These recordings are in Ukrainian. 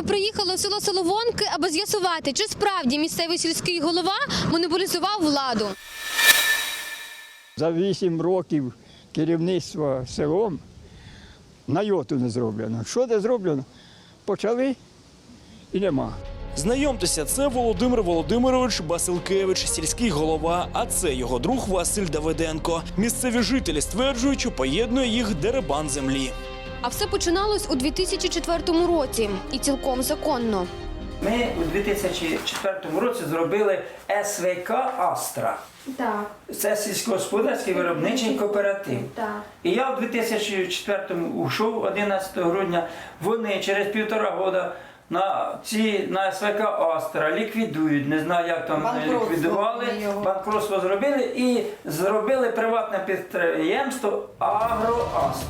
ми приїхали у село Соловонки, аби з'ясувати, чи справді місцевий сільський голова монополізував владу. За вісім років керівництва селом на йоту не зроблено. Що де зроблено? Почали і нема. Знайомтеся, це Володимир Володимирович Басилкевич, сільський голова. А це його друг Василь Давиденко. Місцеві жителі стверджують, що поєднує їх деребан землі. А все починалось у 2004 році і цілком законно. Ми у 2004 році зробили СВК Астра. Так, Це сільськогосподарський виробничий кооператив. так. І я у 2004-му ушов 11 грудня. Вони через півтора года на ці на СВК Астра ліквідують. Не знаю, як там Банкротство ліквідували. його. Банкротство зробили і зробили приватне підприємство Агроастра.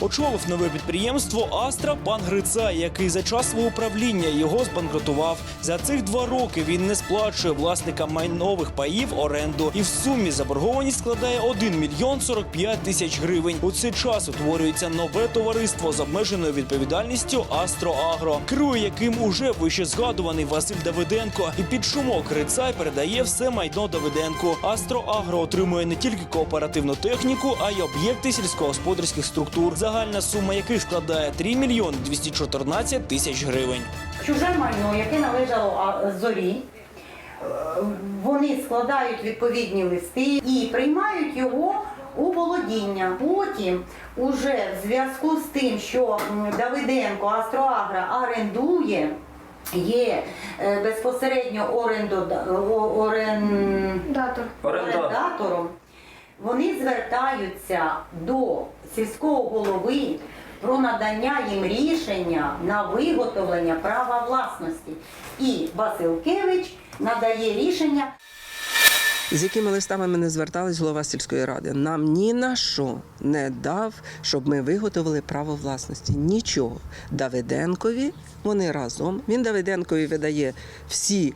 Очолив нове підприємство Астра пан Грицай, який за час свого правління його збанкрутував. За цих два роки він не сплачує власникам майнових паїв оренду, і в сумі заборгованість складає 1 мільйон 45 тисяч гривень. У цей час утворюється нове товариство з обмеженою відповідальністю Астроагро, керує яким уже вище згадуваний Василь Давиденко. І під шумок Грицай передає все майно Давиденку. Астроагро отримує не тільки кооперативну техніку, а й об'єкти сільськогосподарських структур, загальна сума яких складає 3 мільйони 214 тисяч гривень. Чуже майно, яке належало зорі, е, вони складають відповідні листи і приймають його у володіння. Потім, уже в зв'язку з тим, що Давиденко Астроагра орендує, є е, безпосередньо орендода- о- орен... Датор. Орендатором, вони звертаються до сільського голови про надання їм рішення на виготовлення права власності. І Василкевич надає рішення З якими листами ми не звертались, голова сільської ради нам ні на що не дав, щоб ми виготовили право власності. Нічого. Давиденкові вони разом. Він Давиденкові видає всі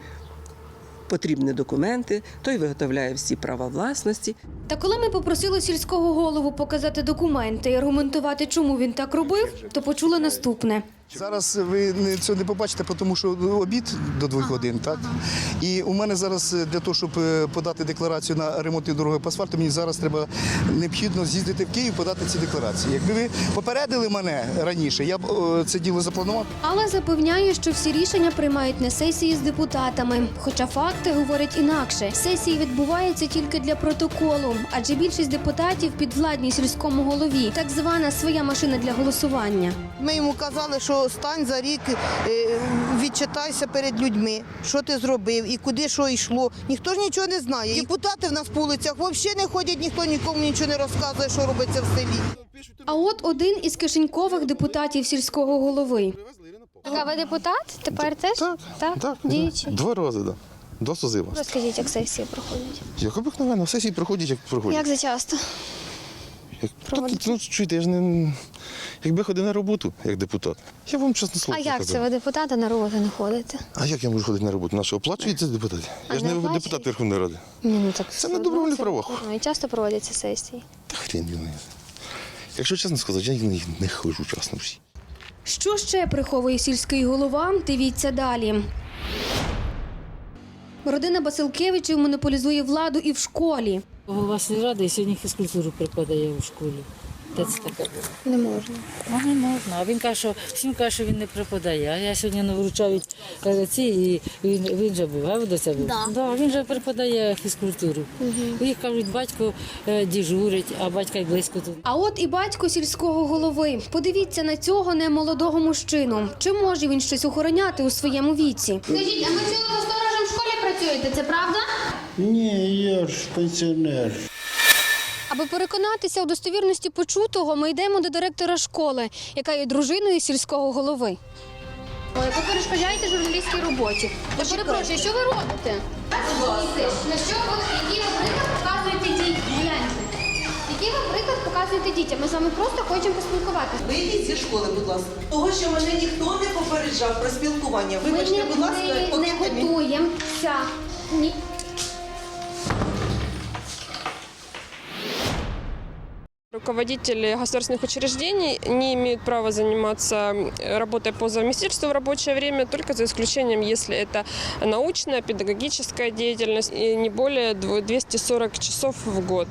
потрібні документи, той виготовляє всі права власності. Та коли ми попросили сільського голову показати документи і аргументувати, чому він так робив, то почули наступне. Зараз ви не цього не побачите, тому що обід до двох годин, так? І у мене зараз е, для того, щоб е, подати декларацію на ремонтні дороги по асфальту, мені зараз треба необхідно з'їздити в Київ, подати ці декларації. Якби ви попередили мене раніше, я б це діло запланував. Але запевняє, що всі рішення приймають на сесії з депутатами. Хоча факти говорять інакше. Сесії відбуваються тільки для протоколу, адже більшість депутатів підвладні сільському голові, так звана своя машина для голосування. Ми йому казали, що стань за рік, е, відчитайся перед людьми, що ти зробив і куди що йшло. Ніхто ж нічого не знає. Депутати в нас по вулицях взагалі не ходять, ніхто нікому нічого не розказує, що робиться в селі. А от один із кишенькових депутатів сільського голови. А ви депутат? Тепер теж? Так, діючий. Два рази, так. Да. Два созива. Розкажіть, як сесії проходять. Як обикновено, сесії проходять, як проходять. Як за Як... Тобто, ну, чуєте, я ж не... Якби ходив на роботу, як депутат, я вам чесно А як сказав. це ви депутата на роботу не ходите? А як я можу ходити на роботу? Наші оплачується депутат? Я ж не оплачують? депутат Верховної Ради. Ні, ну так Це на добровільних правах. Ну, І часто проводяться сесії. Та хрен він. Якщо чесно сказати, я не, не ходжу часно всі. Що ще приховує сільський голова? Дивіться далі. Родина Басилкевичів монополізує владу і в школі. Голова сільради сьогодні фізкультуру преподає у школі. Де це таке? Не можна. А не можна. А він каже, що всім каже, що він не преподає. А я сьогодні не вручають е, ці, і він, він же був, а ви до це був? Да. він же преподає фізкультуру. Їх кажуть, батько е, дежурить, а батька й близько тут. А от і батько сільського голови. Подивіться на цього немолодого мужчину. Чи може він щось охороняти у своєму віці? Скажіть, а в школі працюєте? Це правда? Ні, я ж пенсіонер. Аби переконатися у достовірності почутого, ми йдемо до директора школи, яка є дружиною сільського голови. Ой, ви перешкоджаєте журналістській роботі. Я перепрошую, що ви робите? На що ви, які ви приклад показуєте дітям? Гляньте. Який ви приклад показуєте дітям? Ми з вами просто хочемо поспілкуватися. Вийдіть зі школи, будь ласка. Того, що мене ніхто не попереджав про спілкування. Ми Вибачте, не, будь ласка, не, не покиньте мій готуємося. Ні. Руководители государственных учреждений не имеют права заниматься э, работой по совместительству в рабочее время, только за исключением, если это научная, педагогическая деятельность и не более дво- 240 часов в год.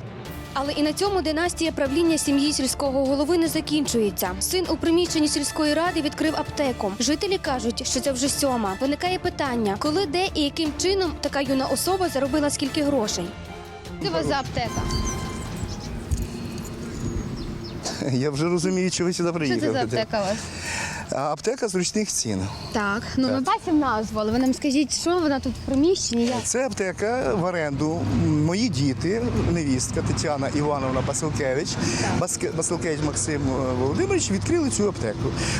Але і на цьому династія правління сім'ї сільського голови не закінчується. Син у приміщенні сільської ради відкрив аптеку. Жителі кажуть, що це вже сьома. Виникає питання, коли, де і яким чином така юна особа заробила скільки грошей. Це вас за аптека? Я вже розумію, що ви сюди приїхали. у вас? Аптека зручних цін. Так, ну ми бачимо назву, але ви нам скажіть, що вона тут в приміщенні? Як? Це аптека в оренду. Мої діти, невістка Тетяна Івановна Басилкевич, Баске- Басилкевич Максим е, Володимирович відкрили цю аптеку.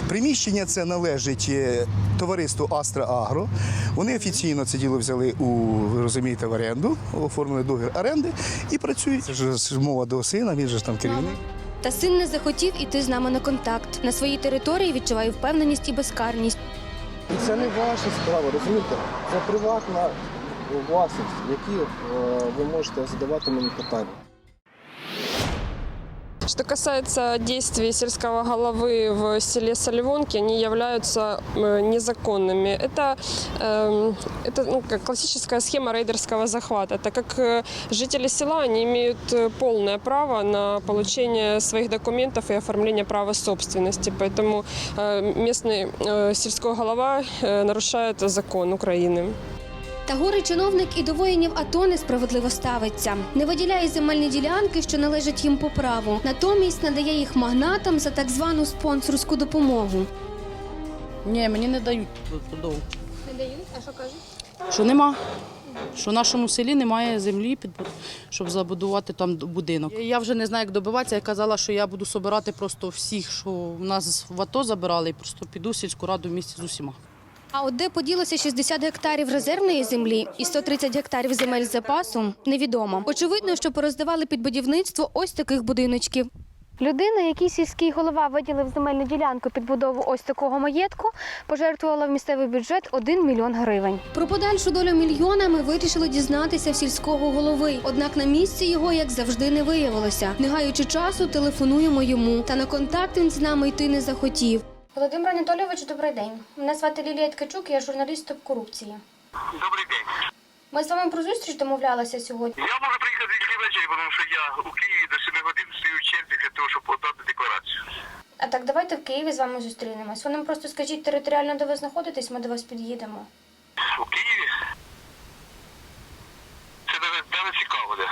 Приміщення це належить е, товариству Астра Агро. Вони офіційно це діло взяли у ви розумієте в оренду, оформили договір оренди і працюють. Це ж мова до сина, він же ж там керівник. Та син не захотів іти з нами на контакт. На своїй території відчуває впевненість і безкарність. Це не ваша справа, розумієте? Це приватна власність, які ви можете задавати мені питання. Что касается действий сельского головы в селе Соливонки, они являются э, незаконными. Это, эм, это ну, как классическая схема рейдерского захвата, так как э, жители села они имеют э, полное право на получение своих документов и оформление права собственности. Поэтому э, местный э, сельской голова э, нарушает закон Украины. Та горий чиновник і до воїнів АТО несправедливо ставиться. Не виділяє земельні ділянки, що належать їм по праву. Натомість надає їх магнатам за так звану спонсорську допомогу. Ні, мені не дають подову. Не дають, а що кажуть? Що нема. Що в нашому селі немає землі, щоб забудувати там будинок. Я вже не знаю, як добиватися. Я казала, що я буду собирати просто всіх, що в нас в АТО забирали, і просто піду в сільську раду в місті з усіма. А от де поділося 60 гектарів резервної землі і 130 гектарів земель запасу, невідомо. Очевидно, що пороздавали під будівництво ось таких будиночків. Людина, який сільський голова виділив земельну ділянку під будову ось такого маєтку, пожертвувала в місцевий бюджет 1 мільйон гривень. Про подальшу долю мільйона ми вирішили дізнатися в сільського голови. Однак на місці його, як завжди, не виявилося. Не гаючи часу, телефонуємо йому. Та на контакт він з нами йти не захотів. Володимир Анатолійович, добрий день. Мене звати Лілія Ткачук, я журналіст топ корупції. Добрий день. Ми з вами про зустріч домовлялися сьогодні. Я можу приїхати тільки ввечері, тому що я у Києві до 7 годин стою в черзі для того, щоб подати декларацію. А так давайте в Києві з вами зустрінемось. Ви нам просто скажіть територіально, де ви знаходитесь, ми до вас під'їдемо. У Києві? Це навіть, навіть цікаво, де.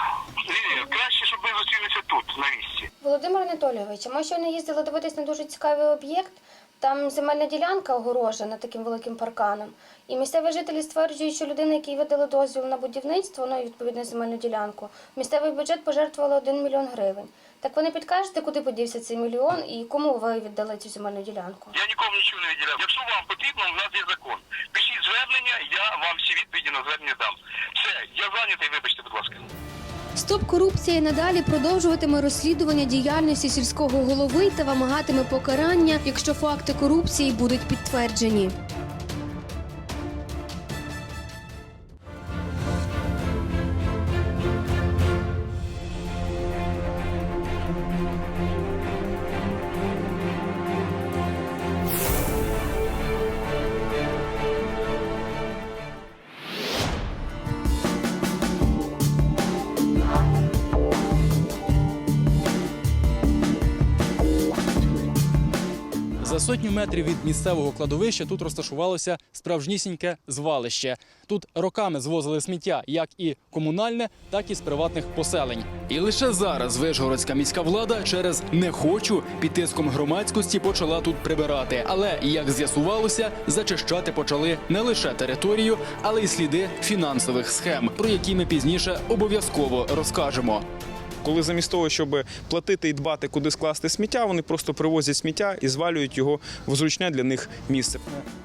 Лілія, краще, щоб ми зустрілися тут, на місці. Володимир Анатолійович, ми щойно їздили дивитись на дуже цікавий об'єкт. Там земельна ділянка огорожена таким великим парканом. І місцеві жителі стверджують, що людина, якій видали дозвіл на будівництво, ну і відповідно земельну ділянку, місцевий бюджет пожертвувала 1 мільйон гривень. Так ви не підкажете, куди подівся цей мільйон і кому ви віддали цю земельну ділянку? Я нікому нічого не виділяв. Якщо вам потрібно, у нас є закон. Пишіть звернення, я вам всі відповіді на звернення дам. Все, я зайнятий, вибачте, будь ласка. Стоп корупція надалі продовжуватиме розслідування діяльності сільського голови та вимагатиме покарання, якщо факти корупції будуть підтверджені. Сотню метрів від місцевого кладовища тут розташувалося справжнісіньке звалище. Тут роками звозили сміття як і комунальне, так і з приватних поселень. І лише зараз Вишгородська міська влада через не хочу під тиском громадськості почала тут прибирати. Але як з'ясувалося, зачищати почали не лише територію, але й сліди фінансових схем, про які ми пізніше обов'язково розкажемо. Коли замість того, щоб платити і дбати, куди скласти сміття, вони просто привозять сміття і звалюють його в зручне для них місце.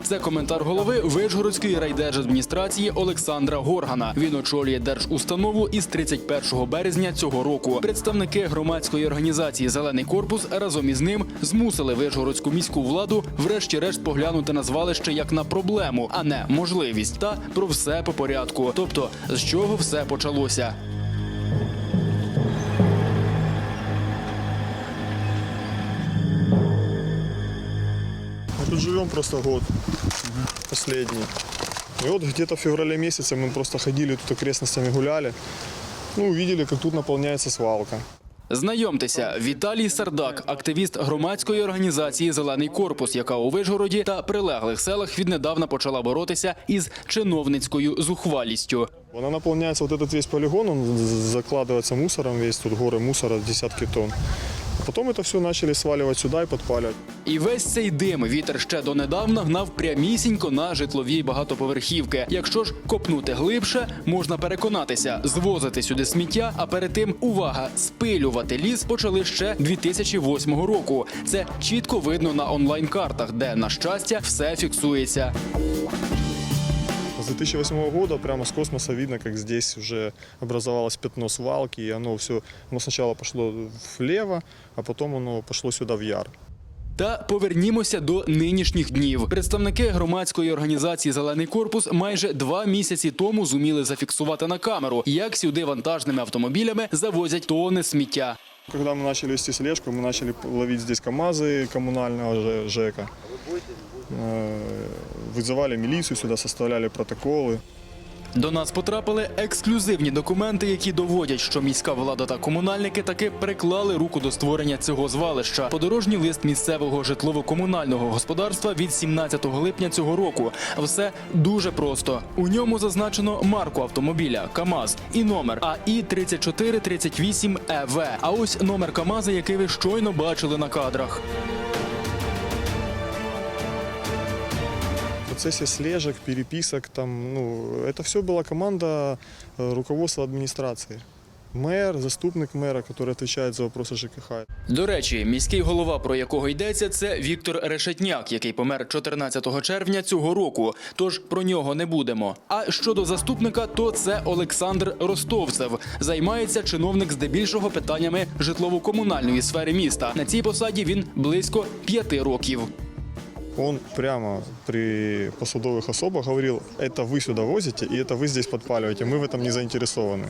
Це коментар голови Вишгородської райдержадміністрації Олександра Горгана. Він очолює держустанову із 31 березня цього року. Представники громадської організації Зелений корпус разом із ним змусили Вишгородську міську владу, врешті-решт, поглянути на звалище як на проблему, а не можливість. Та про все по порядку. Тобто, з чого все почалося. живем просто год, последний. И вот где-то в феврале месяце мы просто ходили тут окрестностями гуляли. Ну, увидели, как тут наполняется свалка. Знайомтеся, Віталій Сардак, активіст громадської організації Зелений корпус, яка у Вишгороді та прилеглих селах віднедавна почала боротися із чиновницькою зухвалістю. Она наполняется, вот этот весь полигон, он з- закладывается мусором, весь тут горы мусора, десятки тонн. Потом это все начали сваливать сюда и подпаливать. І весь цей дим вітер ще донедавна гнав прямісінько на житлові багатоповерхівки. Якщо ж копнути глибше, можна переконатися, звозити сюди сміття, а перед тим увага, спилювати ліс почали ще 2008 року. Це чітко видно на онлайн-картах, де на щастя все фіксується. С 2008 года прямо с космоса видно, как здесь уже образовалось пятно свалки, и оно все, оно сначала пошло влево, а потом оно пошло сюда в яр. Та повернімося до нинішніх днів. Представники громадської організації Зелений корпус майже два місяці тому зуміли зафіксувати на камеру, як сюди вантажними автомобілями завозять тонни сміття. Когда мы начали вести слежку, мы начали ловить здесь КАМАЗы коммунального Ж- ЖЭКа. Э, Вызывали милицию сюда, составляли протоколы. До нас потрапили ексклюзивні документи, які доводять, що міська влада та комунальники таки приклали руку до створення цього звалища. Подорожній лист місцевого житлово-комунального господарства від 17 липня цього року. Все дуже просто. У ньому зазначено марку автомобіля КАМАЗ і номер АІ 3438 ЕВ. А ось номер КАМАЗа, який ви щойно бачили на кадрах. процессе слежек, переписок, там, ну, это все была команда э, руководства администрации. Мэр, заступник мэра, который отвечает за вопросы ЖКХ. До речі, міський голова, про якого йдеться, це Віктор Решетняк, який помер 14 червня цього року. Тож про нього не будемо. А щодо заступника, то це Олександр Ростовцев. Займається чиновник здебільшого питаннями житлово-комунальної сфери міста. На цій посаді він близько п'яти років. Он прямо при посудовых особах говорил, это вы сюда возите, и это вы здесь подпаливаете, мы в этом не заинтересованы.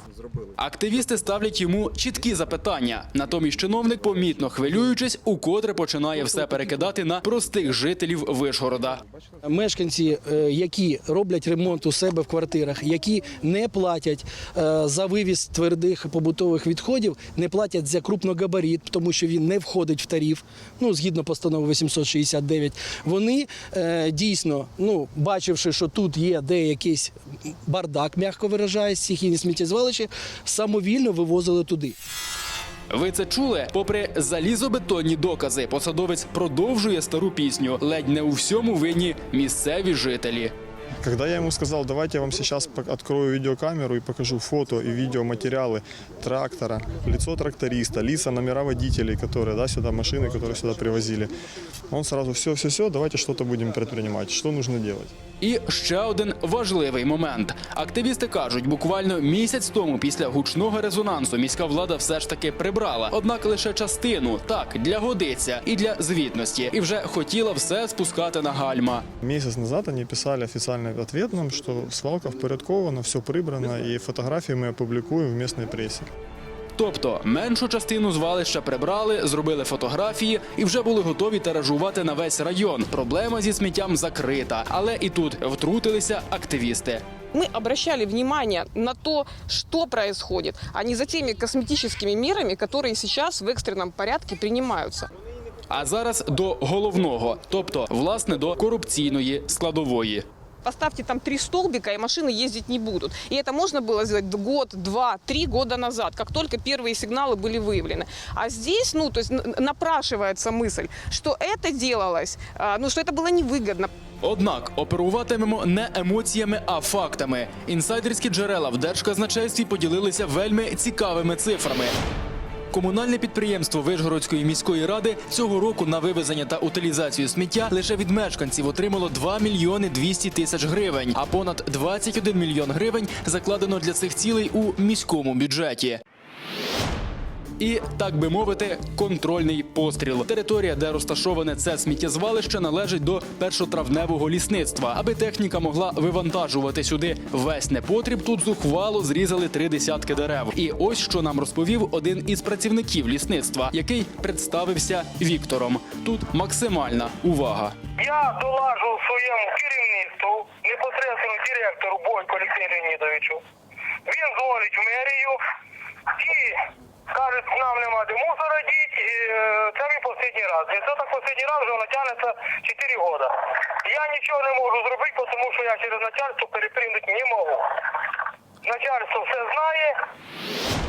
Активісти ставлять йому чіткі запитання. Натомість чиновник, помітно хвилюючись, укотре починає все перекидати на простих жителів Вишгорода. Мешканці, е, які роблять ремонт у себе в квартирах, які не платять е, за вивіз твердих побутових відходів, не платять за крупногабарит, тому що він не входить в тариф, ну згідно постанови 869, вони е, дійсно, ну бачивши, що тут є де бардак, м'яко виражає, стихійні сміттєзвалища, самовільно вивозили туди. Ви це чули? Попри залізобетонні докази, посадовець продовжує стару пісню. Ледь не у всьому винні місцеві жителі. Когда я ему сказал, давайте я вам сейчас пок- открою видеокамеру и покажу фото и видеоматериалы трактора, лицо тракториста, лица, номера водителей, которые, да, сюда, машины, которые сюда привозили, он сразу, все-все-все, давайте что-то будем предпринимать, что нужно делать. І ще один важливий момент. Активісти кажуть, буквально місяць тому після гучного резонансу міська влада все ж таки прибрала, однак лише частину так для годиться і для звітності, і вже хотіла все спускати на гальма. Месяц назад они писали официальный ответ нам, что свалка впорядкована, все прибрано, и фотографии мы опубликуем в местной прессе. Тобто меншу частину звалища прибрали, зробили фотографії і вже були готові тиражувати на весь район. Проблема зі сміттям закрита, але і тут втрутилися активісти. Мы обращали внимание на то, что происходит, а не за теми косметическими мерами, которые сейчас в экстренном порядке принимаются. А зараз до головного, тобто власне до корупційної складової. Поставьте там три столбика, и машины ездить не будут. И это можно было сделать год, два, три года назад, как только первые сигналы были выявлены. А здесь, ну, то есть н- напрашивается мысль, что это делалось, а, ну, что это было невыгодно. Однак оперуватимемо не емоціями, а фактами. Інсайдерські джерела в держказначействі поділилися вельми цікавими цифрами. Комунальне підприємство Вишгородської міської ради цього року на вивезення та утилізацію сміття лише від мешканців отримало 2 мільйони 200 тисяч гривень, а понад 21 мільйон гривень закладено для цих цілей у міському бюджеті. І, так би мовити, контрольний постріл. Територія, де розташоване це сміттєзвалище, належить до першотравневого лісництва. Аби техніка могла вивантажувати сюди весь непотріб, тут зухвало зрізали три десятки дерев. І ось що нам розповів один із працівників лісництва, який представився Віктором. Тут максимальна увага. Я долажу своєму керівництву, непосередньо директору Бойко Олексію Леонідовичу. Він дзвонить в мерію і каже, нам нема де мусора діть, е, це мій останній раз. І це так останній раз вже воно тягнеться 4 роки. Я нічого не можу зробити, тому що я через начальство перепринути не можу. Начальство все знає,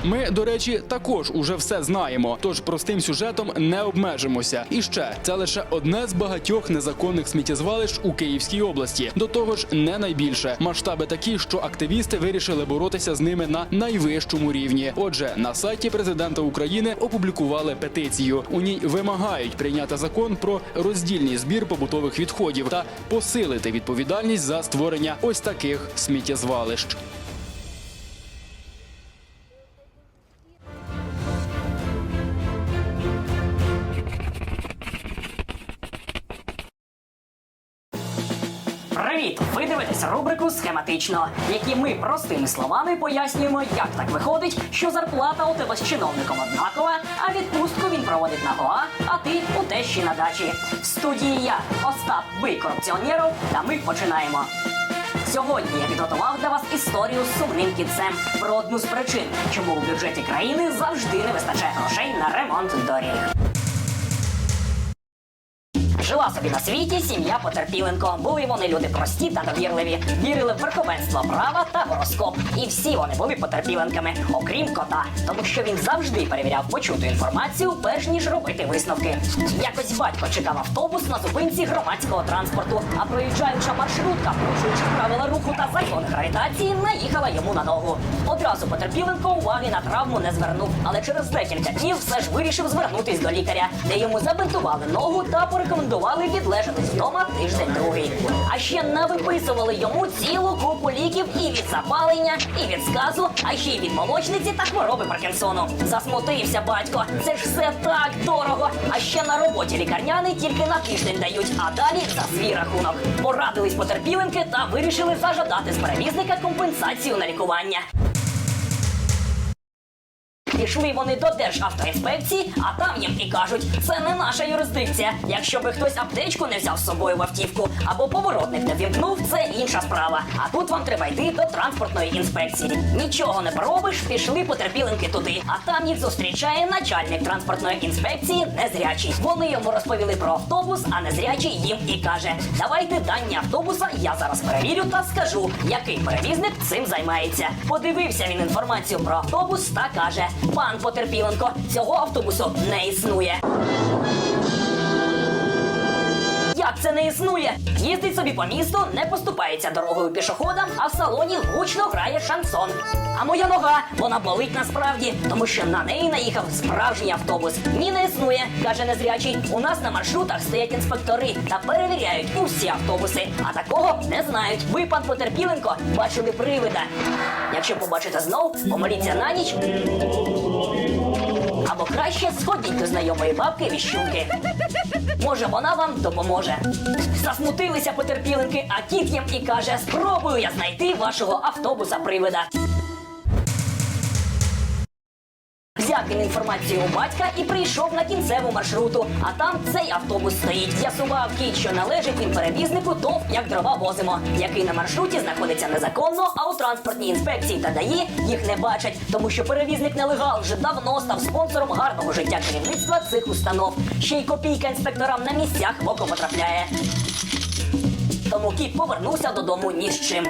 Ми, до речі, також уже все знаємо. Тож простим сюжетом не обмежимося. І ще це лише одне з багатьох незаконних сміттєзвалищ у Київській області. До того ж, не найбільше. Масштаби такі, що активісти вирішили боротися з ними на найвищому рівні. Отже, на сайті президента України опублікували петицію. У ній вимагають прийняти закон про роздільний збір побутових відходів та посилити відповідальність за створення ось таких сміттєзвалищ. Привіт! Ви дивитесь рубрику схематично, в якій ми простими словами пояснюємо, як так виходить, що зарплата у тебе з чиновником однакова, а відпустку він проводить на Гоа, а ти у тещі на дачі. В студії я, Остап, ви корупціонеров, та ми починаємо. Сьогодні я підготував для вас історію з сумним кінцем про одну з причин, чому у бюджеті країни завжди не вистачає грошей на ремонт доріг. Жила собі на світі сім'я Потерпіленко. Були вони люди прості та довірливі, вірили в верховенство права та гороскоп. І всі вони були потерпіленками, окрім кота, тому що він завжди перевіряв почуту інформацію, перш ніж робити висновки. Якось батько чекав автобус на зупинці громадського транспорту, а проїжджаюча маршрутка, порушуючи правила руху та закон гравітації, наїхала йому на ногу. Одразу потерпіленко уваги на травму не звернув, але через декілька днів все ж вирішив звернутись до лікаря, де йому забинтували ногу та порекомендували відлежатись вдома тиждень другий. А ще навиписували йому цілу купу ліків і від запалення, і від сказу, а ще й від молочниці та хвороби Паркінсону. Засмутився батько. Це ж все так дорого. А ще на роботі лікарняний тільки на тиждень дають, а далі за свій рахунок. Порадились потерпіленки та вирішили зажадати з перевізника компенсацію на лікування. Пішли вони до Державтоінспекції, а там їм і кажуть, це не наша юрисдикція. Якщо би хтось аптечку не взяв з собою в автівку або поворотник не вімкнув, це інша справа. А тут вам треба йти до транспортної інспекції. Нічого не поробиш, пішли потерпіленки туди. А там їх зустрічає начальник транспортної інспекції незрячий. Вони йому розповіли про автобус, а незрячий їм і каже: Давайте дані автобуса, я зараз перевірю та скажу, який перевізник цим займається. Подивився він інформацію про автобус та каже: Пан Потерпіленко, цього автобусу не існує. Це не існує? Їздить собі по місту, не поступається дорогою пішоходам, а в салоні гучно грає шансон. А моя нога, вона болить насправді, тому що на неї наїхав справжній автобус. Ні, не існує, каже незрячий. У нас на маршрутах стоять інспектори та перевіряють усі автобуси. А такого не знають. Ви, пан Потерпіленко, бачили привида. Якщо побачите знов, помоліться на ніч. Або краще сходіть до знайомої бабки віщунки. Може, вона вам допоможе. Засмутилися потерпіленки, а кіт їм і каже: спробую я знайти вашого автобуса привида. Взяв він інформацію у батька і прийшов на кінцеву маршруту. А там цей автобус стоїть. З'ясував кіт, що належить він перевізнику ТОВ як дрова возимо, який на маршруті знаходиться незаконно, а у транспортній інспекції та ДАІ їх не бачать, тому що перевізник нелегал вже давно став спонсором гарного життя керівництва цих установ. Ще й копійка інспекторам на місцях в око потрапляє. Тому кіт повернувся додому ні з чим.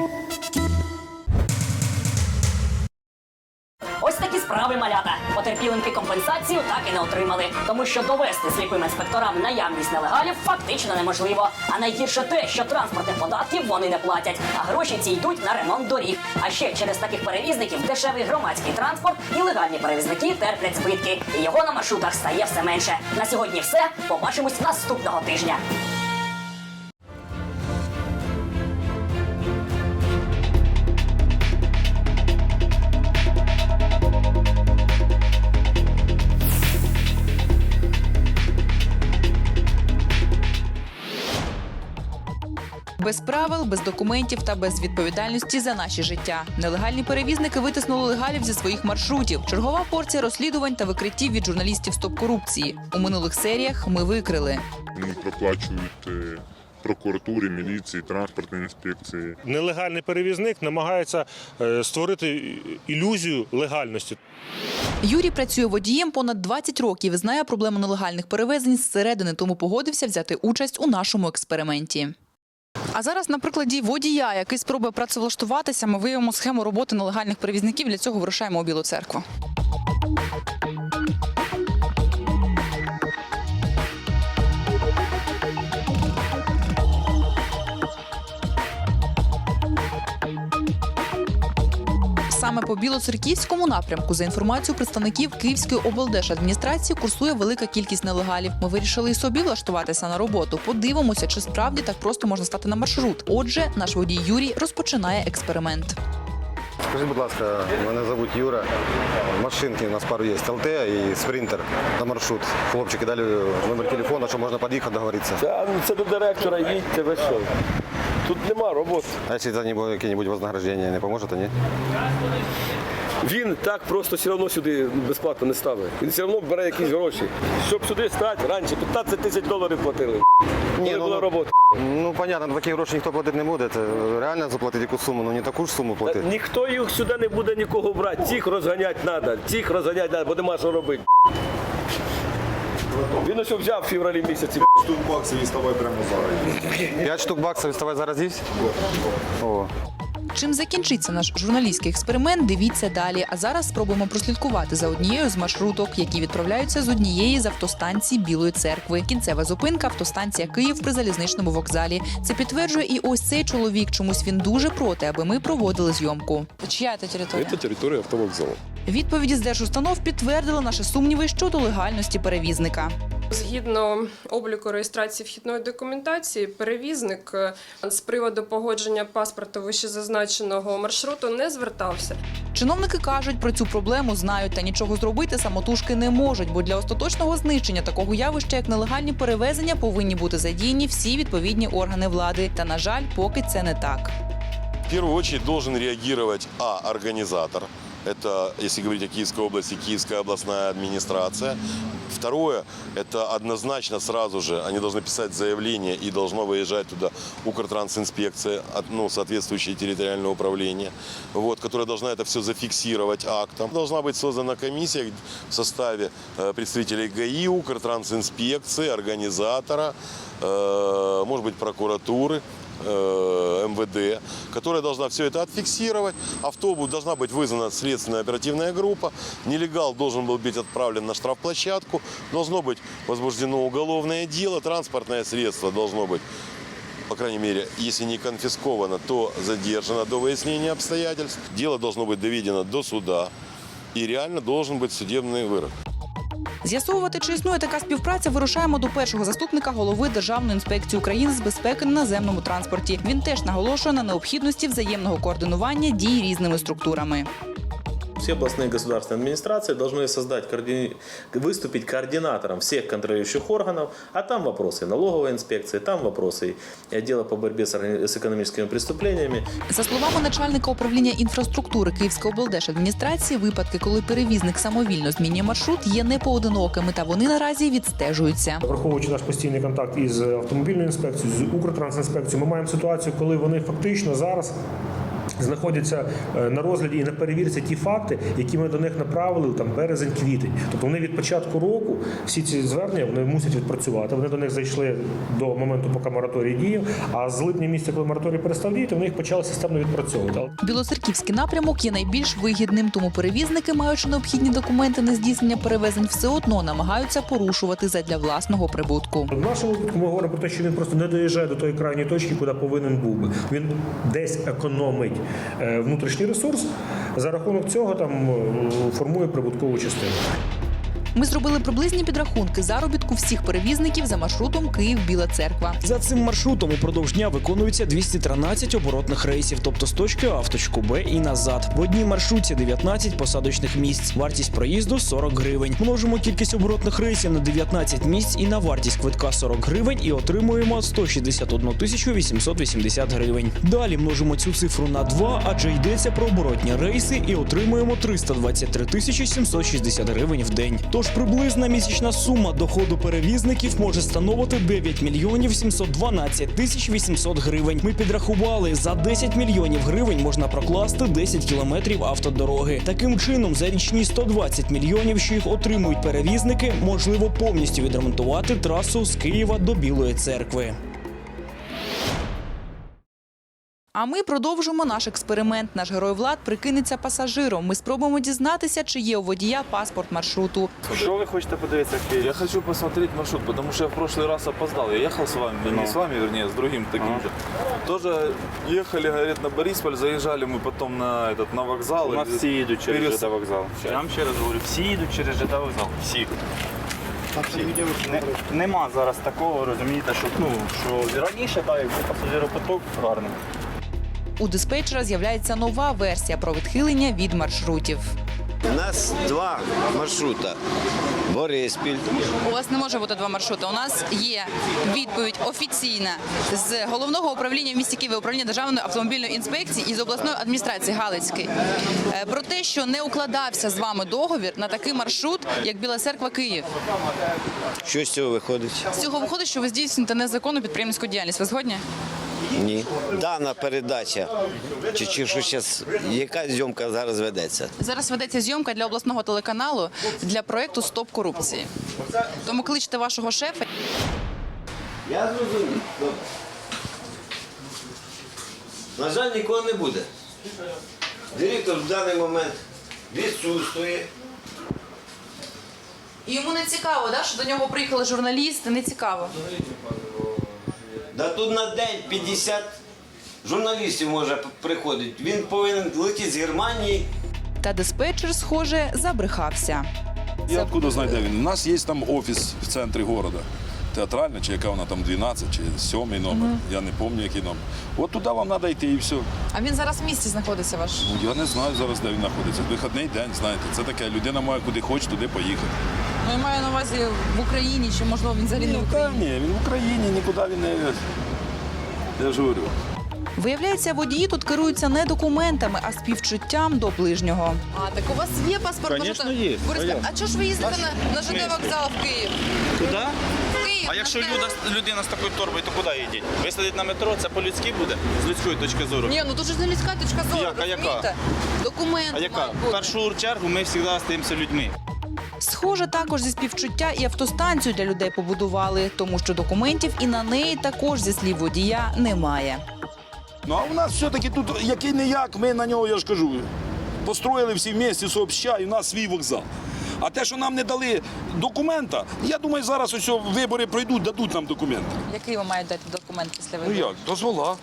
Ось такі справи малята. Потерпіленки компенсацію так і не отримали, тому що довести сліпим інспекторам наявність нелегалів фактично неможливо. А найгірше те, що транспортних податків вони не платять, а гроші ці йдуть на ремонт доріг. А ще через таких перевізників дешевий громадський транспорт і легальні перевізники терплять збитки. І його на маршрутах стає все менше. На сьогодні все. Побачимось наступного тижня. Без правил, без документів та без відповідальності за наші життя. Нелегальні перевізники витиснули легалів зі своїх маршрутів. Чергова порція розслідувань та викриттів від журналістів стоп корупції. У минулих серіях ми викрили. Вони проплачують е, прокуратурі, міліції, транспортній інспекції. Нелегальний перевізник намагається е, створити ілюзію легальності. Юрій працює водієм понад 20 років і знає проблему нелегальних перевезень зсередини, тому погодився взяти участь у нашому експерименті. А зараз на прикладі водія, який спробує працевлаштуватися, ми виявимо схему роботи нелегальних перевізників. Для цього вирушаємо у Білу церкву. Саме по Білоцерківському напрямку, за інформацією представників Київської облдержадміністрації, курсує велика кількість нелегалів. Ми вирішили і собі влаштуватися на роботу. Подивимося, чи справді так просто можна стати на маршрут. Отже, наш водій Юрій розпочинає експеримент. Скажіть, будь ласка, мене звуть Юра. Машинки у нас пару є. ЛТ і спринтер на маршрут. Хлопчики дали номер телефону, що можна під'їхати договоритися. Це, це до директора, їдьте, ви що? Тут нема роботи. А якщо за нього яке-небудь вознаграждення не поможете, ні? Він так просто все одно сюди безплатно не ставить. Він все одно бере якісь гроші. Щоб сюди стати, раніше 15 тисяч доларів платили. Ні, не було роботи. Ну, понятно, такі гроші ніхто платити не буде. Це реально заплатити яку суму, ну не таку ж суму платити. Ніхто їх сюди не буде нікого брати. Цих розганяти треба, цих розганяти треба, бо нема що робити. Він ось взяв в февралі місяці. Штук баксів і ставай прямо зараз. 5 штук баксів і ставай зараз? О. Чим закінчиться наш журналістський експеримент? Дивіться далі. А зараз спробуємо прослідкувати за однією з маршруток, які відправляються з однієї з автостанцій Білої церкви. Кінцева зупинка автостанція Київ при залізничному вокзалі. Це підтверджує і ось цей чоловік. Чомусь він дуже проти, аби ми проводили зйомку. Чия це територія? Це територія автовокзалу. Відповіді з держустанов підтвердили наші сумніви щодо легальності перевізника. Згідно обліку реєстрації вхідної документації, перевізник е, з приводу погодження паспорту вищезазначеного маршруту не звертався. Чиновники кажуть, про цю проблему знають та нічого зробити самотужки не можуть, бо для остаточного знищення такого явища, як нелегальні перевезення, повинні бути задіяні всі відповідні органи влади. Та на жаль, поки це не так. В первую очередь должен реагировать А. Организатор. Это, если говорить о Киевской области, Киевская областная администрация. Второе, это однозначно сразу же они должны писать заявление и должно выезжать туда Укртрансинспекция, ну, соответствующее территориальное управление, вот, которое должна это все зафиксировать актом. Должна быть создана комиссия в составе э, представителей ГАИ, Укртрансинспекции, организатора, э, может быть, прокуратуры, э, МВД, которая должна все это отфиксировать. Автобус должна быть вызвана следственная оперативная группа. Нелегал должен был быть отправлен на штрафплощадку. Должно быть возбуждено уголовное дело. Транспортное средство должно быть, по крайней мере, если не конфисковано, то задержано до выяснения обстоятельств. Дело должно быть доведено до суда. И реально должен быть судебный вырок. З'ясовувати, чи існує така співпраця, вирушаємо до першого заступника голови Державної інспекції України з безпеки на наземному транспорті. Він теж наголошує на необхідності взаємного координування дій різними структурами Все областные государственные администрации должны создать, координи- выступить координатором всех контролирующих органов, а там вопросы налоговой инспекции, там вопросы и отдела по борьбе с, органи- с экономическими преступлениями. За словами начальника управління інфраструктури Київської облдержадміністрації, випадки, коли перевізник самовільно змінює маршрут, є непоодинокими, та вони наразі відстежуються. Враховуючи наш постійний контакт із автомобільною інспекцією, з Укртрансінспекцією, ми маємо ситуацію, коли вони фактично зараз. Знаходяться е, на розгляді і на перевірці ті факти, які ми до них направили там березень-квітень. Тобто вони від початку року всі ці звернення вони мусять відпрацювати. Вони до них зайшли до моменту, поки мораторій діяв. А з липня місяця, коли мораторій перестав діяти, вони їх почали системно відпрацьовувати. Білоцерківський напрямок є найбільш вигідним, тому перевізники, маючи необхідні документи на здійснення перевезень, все одно намагаються порушувати задля власного прибутку. В нашому випадку ми говоримо про те, що він просто не доїжджає до тої крайньої точки, куди повинен був би. Він десь економить внутрішній ресурс. За рахунок цього там е, формує прибуткову частину. Ми зробили приблизні підрахунки заробітку всіх перевізників за маршрутом Київ-Біла Церква. За цим маршрутом упродовж дня виконується 213 оборотних рейсів, тобто з точки А в точку Б і назад. В одній маршрутці 19 посадочних місць. Вартість проїзду 40 гривень. Множимо кількість оборотних рейсів на 19 місць і на вартість квитка 40 гривень і отримуємо 161 тисячу 880 гривень. Далі множимо цю цифру на 2, адже йдеться про оборотні рейси і отримуємо 323 тисячі 760 гривень в день. Тож приблизна місячна сума доходу перевізників може становити 9 мільйонів 712 тисяч 800 гривень. Ми підрахували, за 10 мільйонів гривень можна прокласти 10 кілометрів автодороги. Таким чином, за річні 120 мільйонів, що їх отримують перевізники, можливо повністю відремонтувати трасу з Києва до Білої церкви. А ми продовжимо наш експеримент. Наш герой Влад прикинеться пасажиром. Ми спробуємо дізнатися, чи є у водія паспорт маршруту. Что вы хотите подивитися? Я хочу посмотреть маршрут, потому что я в прошлый раз опоздал. Я ехал с вами, не с вами, вернее, с другим таким же. Тоже ехали, говорит, на Борисполь, заезжали мы потом на, этот, на вокзал. У нас И всі їдуть через перес- ЖД вокзал. Я вам ще раз говорю, всі їдуть через ЖД вокзал. Всі. Всі. Не, нема зараз такого, розумієте, що, ну, що раніше, так, якби пасажиропоток гарний. У диспетчера з'являється нова версія про відхилення від маршрутів. У нас два маршрута. Бориспіль. У вас не може бути два маршрути. У нас є відповідь офіційна з головного управління в місті Києва, управління державної автомобільної інспекції і з обласної адміністрації Галицької е, про те, що не укладався з вами договір на такий маршрут, як Біла Церква Київ. Що з цього виходить? З цього виходить, що ви здійснюєте незаконну підприємницьку діяльність. Ви згодні? Ні. Дана передача. Чи, чи що зараз, яка зйомка зараз ведеться? Зараз ведеться зйомка для обласного телеканалу для проєкту Стоп корупції. Тому кличте вашого шефа. Я зрозумів. Добре. На жаль, нікого не буде. Директор в даний момент відсутствує. І йому не цікаво, да, що до нього приїхали журналісти. Не цікаво. Да тут на день 50 журналістів може приходити. Він повинен летіти з Германії. Та диспетчер, схоже, забрехався. Я откуда знайде він? У нас є там офіс в центрі міста. Театральна, чи яка вона там 12, чи 7 номер. Я не пам'ятаю, який номер. От туди вам треба йти і все. А він зараз в місті знаходиться ваш. Ну, Я не знаю зараз, де він знаходиться. Вихідний день, знаєте, це таке. Людина має куди хоче, туди поїхати. Ну, я маю на увазі в Україні, чи можливо він взагалі не в Та Україні. ні, він в Україні, нікуди він не. Я ж говорю. Виявляється, водії тут керуються не документами, а співчуттям до ближнього. А так у вас є паспорт маршрута? є. Борис, А чого ж ви їздите на, на ЖД вокзал в Київ? Куди? А якщо люда- людина з такою торбою, то куди їдіть? Висадить на метро, це по-людськи буде з людської точки зору. Ні, ну тут же ж не людська точка зору, Як, а яка? Документи А яка? мають В бути. першу чергу ми завжди стаємося людьми. Схоже, також зі співчуття і автостанцію для людей побудували, тому що документів і на неї також, зі слів водія, немає. Ну а у нас все-таки тут який не як, ми на нього, я ж кажу, построїли всі вместе сообща, і у нас свій вокзал. А те, що нам не дали документа, я думаю, зараз ось вибори пройдуть, дадуть нам документи. Який вам мають дати документ після Ну виборів? як, дозвола.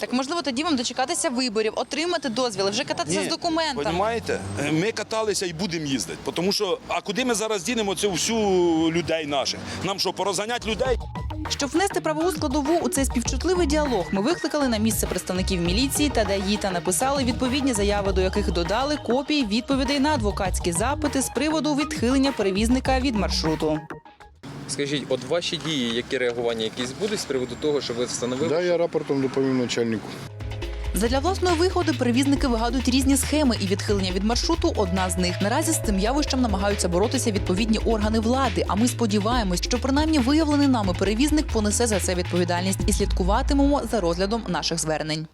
Так можливо тоді вам дочекатися виборів, отримати дозвіл, вже кататися з документами. Понімаєте? Ми каталися і будемо їздити. Тому що, а куди ми зараз дінемо цю всю людей наших? Нам що, порозганять людей? Щоб внести правову складову у цей співчутливий діалог, ми викликали на місце представників міліції та ДАІ та написали відповідні заяви, до яких додали копії відповідей на адвокатські запити з приводу відхилення перевізника від маршруту. Скажіть, от ваші дії, які реагування якісь будуть з приводу того, що ви встановили? Да, я рапортом доповім начальнику. Задля власної вигоди перевізники вигадують різні схеми, і відхилення від маршруту одна з них. Наразі з цим явищем намагаються боротися відповідні органи влади. А ми сподіваємось, що принаймні виявлений нами перевізник понесе за це відповідальність і слідкуватимемо за розглядом наших звернень.